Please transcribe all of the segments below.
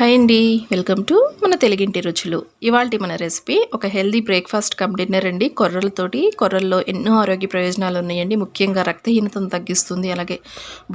Hi అండి welcome to మన తెలుగింటి రుచులు. ఇవాళ మన రెసిపీ ఒక హెల్దీ బ్రేక్ఫాస్ట్ కమ్ డిన్నర్ అండి. కొర్రలతోటి కొర్రల్లో ఎన్నో ఆరోగ్య ప్రయోజనాలు ఉన్నాయండి. ముఖ్యంగా రక్తహీనతను తగ్గిస్తుంది. అలాగే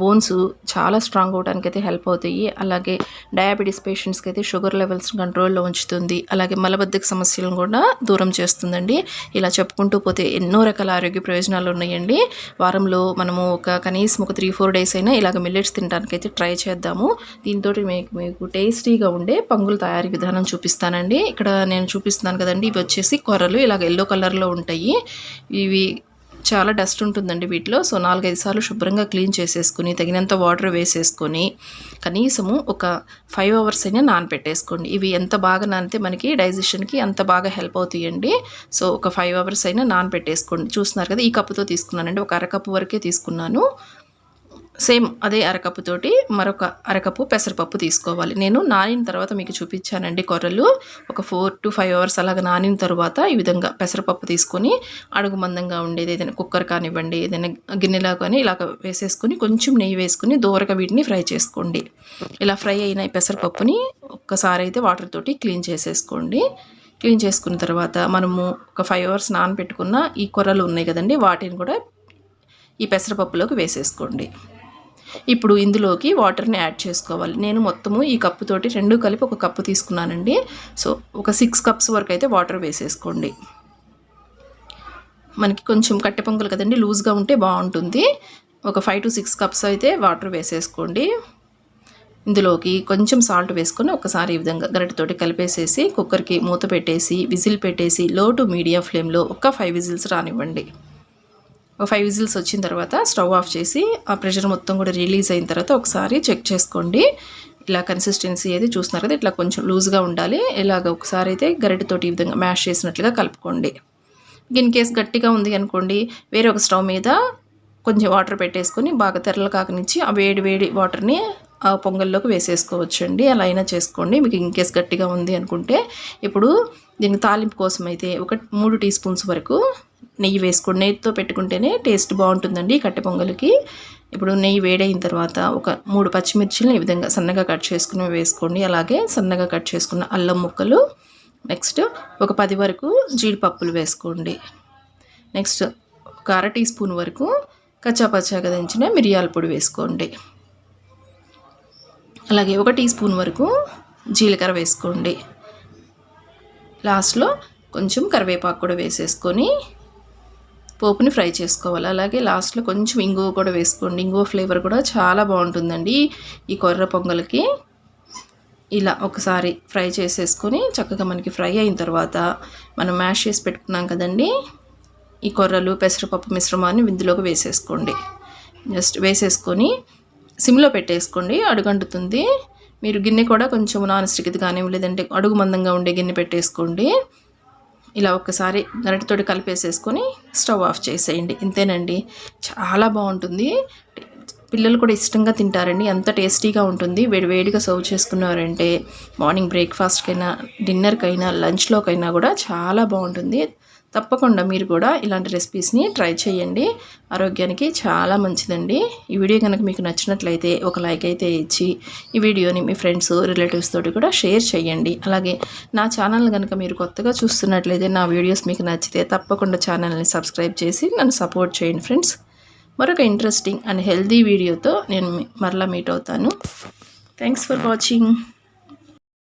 బోన్స్ చాలా స్ట్రాంగ్ అవడానికి అయితే హెల్ప్ అవుతాయి. అలాగే డయాబెటీస్ పేషెంట్స్కి అయితే షుగర్ లెవెల్స్ కంట్రోల్లో ఉంచుతుంది. అలాగే మలబద్ధక సమస్యలను కూడా దూరం చేస్తుందండి. ఇలా చెప్పుకుంటూ పోతే ఎన్నో రకాల ఆరోగ్య ప్రయోజనాలు ఉన్నాయండి. వారంలో మనము ఒక కనీసం ఒక త్రీ ఫోర్ డేస్ అయినా ఇలాగ మిల్లెట్స్ తినడానికి అయితే ట్రై చేద్దాము. దీంతో మీకు మీకు టేస్టీ టేస్టీగా ఉండే పంగుల తయారీ విధానం చూపిస్తానండి. ఇక్కడ నేను చూపిస్తున్నాను కదండి ఇవి వచ్చేసి కొర్రలు. ఇలాగ ఎల్లో కలర్లో ఉంటాయి. ఇవి చాలా డస్ట్ ఉంటుందండి వీటిలో. సో నాలుగైదు సార్లు శుభ్రంగా క్లీన్ చేసేసుకుని తగినంత వాటర్ వేసేసుకొని కనీసము ఒక ఫైవ్ అవర్స్ అయినా నానపెట్టేసుకోండి. ఇవి ఎంత బాగా నానితే మనకి డైజెషన్కి అంత బాగా హెల్ప్ అవుతాయండి. సో ఒక ఫైవ్ అవర్స్ అయినా నానపెట్టేసుకోండి. చూస్తున్నారు కదా ఈ కప్పుతో తీసుకున్నానండి. ఒక అరకప్పు వరకే తీసుకున్నాను. సేమ్ అదే అరకప్పుతోటి మరొక అరకప్పు పెసరపప్పు తీసుకోవాలి. నేను నానిన తర్వాత మీకు చూపించానండి కొర్రలు. ఒక ఫోర్ టు ఫైవ్ అవర్స్ అలాగ నానిన తర్వాత ఈ విధంగా పెసరపప్పు తీసుకొని అడుగు మందంగా ఉండేది ఏదైనా కుక్కర్ కానివ్వండి ఏదైనా గిన్నెలా కానీ ఇలాగ వేసేసుకొని కొంచెం నెయ్యి వేసుకుని దూరగా వీటిని ఫ్రై చేసుకోండి. ఇలా ఫ్రై అయిన ఈ పెసరపప్పుని ఒక్కసారి అయితే వాటర్ తోటి క్లీన్ చేసేసుకోండి. క్లీన్ చేసుకున్న తర్వాత మనము ఒక ఫైవ్ అవర్స్ నానబెట్టుకున్న ఈ కొర్రలు ఉన్నాయి కదండి వాటిని కూడా ఈ పెసరపప్పులోకి వేసేసుకోండి. ఇప్పుడు ఇందులోకి వాటర్ని యాడ్ చేసుకోవాలి. నేను మొత్తము ఈ కప్పుతోటి రెండు కలిపి ఒక కప్పు తీసుకున్నానండి. సో ఒక సిక్స్ కప్స్ వరకు అయితే వాటర్ వేసేసుకోండి. మనకి కొంచెం కట్టె పొంగలు కదండి లూజ్గా ఉంటే బాగుంటుంది. ఒక ఫైవ్ టు సిక్స్ కప్స్ అయితే వాటర్ వేసేసుకోండి. ఇందులోకి కొంచెం సాల్ట్ వేసుకొని ఒకసారి ఈ విధంగా గరిటతోటి కలిపేసేసి కుక్కర్కి మూత పెట్టేసి విజిల్ పెట్టేసి లో టు మీడియం ఫ్లేమ్లో ఒక ఫైవ్ విజిల్స్ రానివ్వండి. ఫైవ్ విజిల్స్ వచ్చిన తర్వాత స్టవ్ ఆఫ్ చేసి ఆ ప్రెషర్ మొత్తం కూడా రిలీజ్ అయిన తర్వాత ఒకసారి చెక్ చేసుకోండి. ఇలా కన్సిస్టెన్సీ అయితే చూస్తున్నారు కదా ఇట్లా కొంచెం లూజ్గా ఉండాలి. ఇలాగ ఒకసారి అయితే గరిటతోటి ఈ విధంగా మ్యాష్ చేసినట్లుగా కలుపుకోండి. ఇన్ కేస్ గట్టిగా ఉంది అనుకోండి వేరే ఒక స్టవ్ మీద కొంచెం వాటర్ పెట్టేసుకొని బాగా తెరలు కాకనిచ్చి ఆ వేడి వేడి వాటర్ని ఆ పొంగల్లోకి వేసేసుకోవచ్చు అండి అలా అయినా చేసుకోండి. మీకు ఇన్ కేస్ గట్టిగా ఉంది అనుకుంటే ఇప్పుడు దీనికి తాలింపు కోసం అయితే ఒక మూడు టీ స్పూన్స్ వరకు నెయ్యి వేసుకోండి నెయ్యితో పెట్టుకుంటేనే టేస్ట్ బాగుంటుందండి కట్టె పొంగల్కి. ఇప్పుడు నెయ్యి వేడైన తర్వాత ఒక మూడు పచ్చిమిర్చిని ఈ విధంగా సన్నగా కట్ చేసుకుని వేసుకోండి. అలాగే సన్నగా కట్ చేసుకున్న అల్లం ముక్కలు నెక్స్ట్ ఒక పది వరకు జీడిపప్పులు వేసుకోండి. నెక్స్ట్ ఒక అర టీ స్పూన్ వరకు కచ్చాపచ్చాగా దించిన మిరియాల పొడి వేసుకోండి. అలాగే ఒక టీ స్పూన్ వరకు జీలకర్ర వేసుకోండి. లాస్ట్లో కొంచెం కరివేపాకు కూడా వేసేసుకొని పోపుని ఫ్రై చేసుకోవాలి. అలాగే లాస్ట్లో కొంచెం ఇంగువ కూడా వేసుకోండి. ఇంగువ ఫ్లేవర్ కూడా చాలా బాగుంటుందండి ఈ కొర్ర పొంగల్కి. ఇలా ఒకసారి ఫ్రై చేసేసుకొని చక్కగా మనకి ఫ్రై అయిన తర్వాత మనం మ్యాష్ చేసి పెట్టుకున్నాం కదండి. ఈ కొర్రలు పెసరపప్పు మిశ్రమాన్ని విందులోకి వేసేసుకోండి. జస్ట్ వేసేసుకొని సిమ్లో పెట్టేసుకోండి. అడుగంటుతుంది. మీరు గిన్నె కూడా కొంచెం నాన్ స్టిక్ది కానీ లేదంటే అడుగు మందంగా ఉండే గిన్నె పెట్టేసుకోండి. ఇలా ఒకసారి గరిటతోటి కలిపేసేసుకొని స్టవ్ ఆఫ్ చేసేయండి. ఇంతేనండి. చాలా బాగుంటుంది. పిల్లలు కూడా ఇష్టంగా తింటారండి. ఎంత టేస్టీగా ఉంటుంది. వేడి వేడిగా సర్వ్ చేసుకున్నారంటే మార్నింగ్ బ్రేక్ఫాస్ట్కైనా డిన్నర్కైనా లంచ్లోకైనా కూడా చాలా బాగుంటుంది. తప్పకుండా మీరు కూడా ఇలాంటి రెసిపీస్ని ట్రై చేయండి. ఆరోగ్యానికి చాలా మంచిదండి. ఈ వీడియో కనుక మీకు నచ్చినట్లయితే ఒక లైక్ అయితే ఇచ్చి ఈ వీడియోని మీ ఫ్రెండ్స్ రిలేటివ్స్ తోటి కూడా షేర్ చేయండి. అలాగే నా ఛానల్ కనుక మీరు కొత్తగా చూస్తున్నట్లయితే నా వీడియోస్ మీకు నచ్చితే తప్పకుండా ఛానల్ని సబ్స్క్రైబ్ చేసి నన్ను సపోర్ట్ చేయండి ఫ్రెండ్స్. మరొక ఇంట్రెస్టింగ్ అండ్ హెల్దీ వీడియోతో నేను మరలా మీట్ అవుతాను. Thanks for watching.